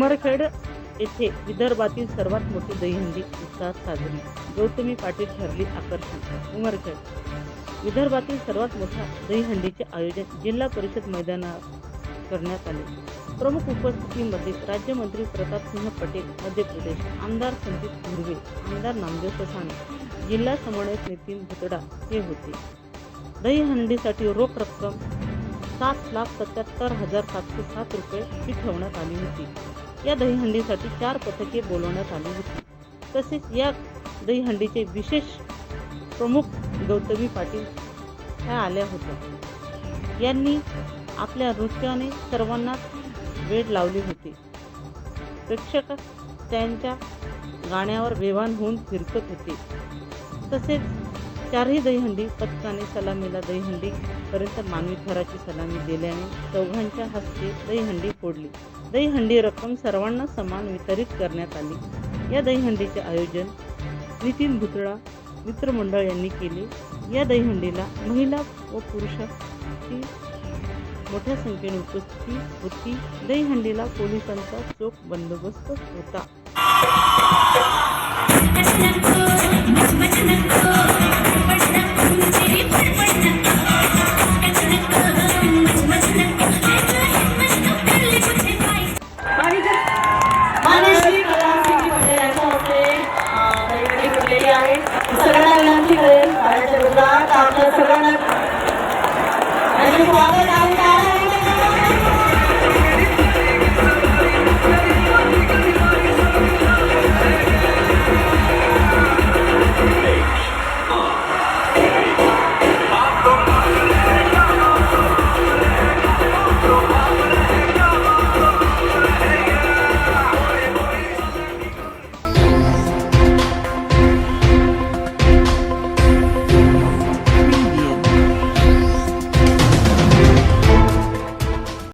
उमरखेड येथे विदर्भातील सर्वात मोठी दहीहंडी उत्साहात साजरी गौतमी पाटील ठरली आकर्षण उमरखेड. विदर्भातील सर्वात मोठा दहीहंडीचे आयोजन जिल्हा परिषद मैदानात करण्यात आले. प्रमुख उपस्थितीमध्ये राज्यमंत्री प्रतापसिंह पटेल मध्य प्रदेश आमदार संदीप धुर्वे आमदार नामदेव ससाणे जिल्हा समन्वयक नितीन भुतडा हे होते. दहीहंडीसाठी रोख रक्कम सात लाख सत्याहत्तर हजार सातशे सात रुपये ही ठेवण्यात आली होती. या दहीहंडीसाठी चार पथके बोलवण्यात आली होती. तसेच या दहीहंडीचे विशेष प्रमुख गौतमी पाटील ह्या आल्या होत्या. यांनी आपल्या नृत्याने सर्वांना वेळ लावली होती. प्रेक्षक त्यांच्या गाण्यावर वेवान होऊन फिरकत होते. तसेच चारही दहीहंडी पथकाने सलामीला दहीहंडी पर्यंत मानवी थराची सलामी दिल्याने चौघांच्या हस्ते दहीहंडी फोडली. दहीहंडी रक्कम सर्वांना समान वितरित करण्यात आली. या दहीहंडीचे आयोजन नितीन भुतळा मित्रमंडळ यांनी केले. या दहीहंडीला महिला व पुरुषांची मोठ्या संख्येने उपस्थिती होती. दहीहंडीला पोलिसांचा चोख बंदोबस्त होता.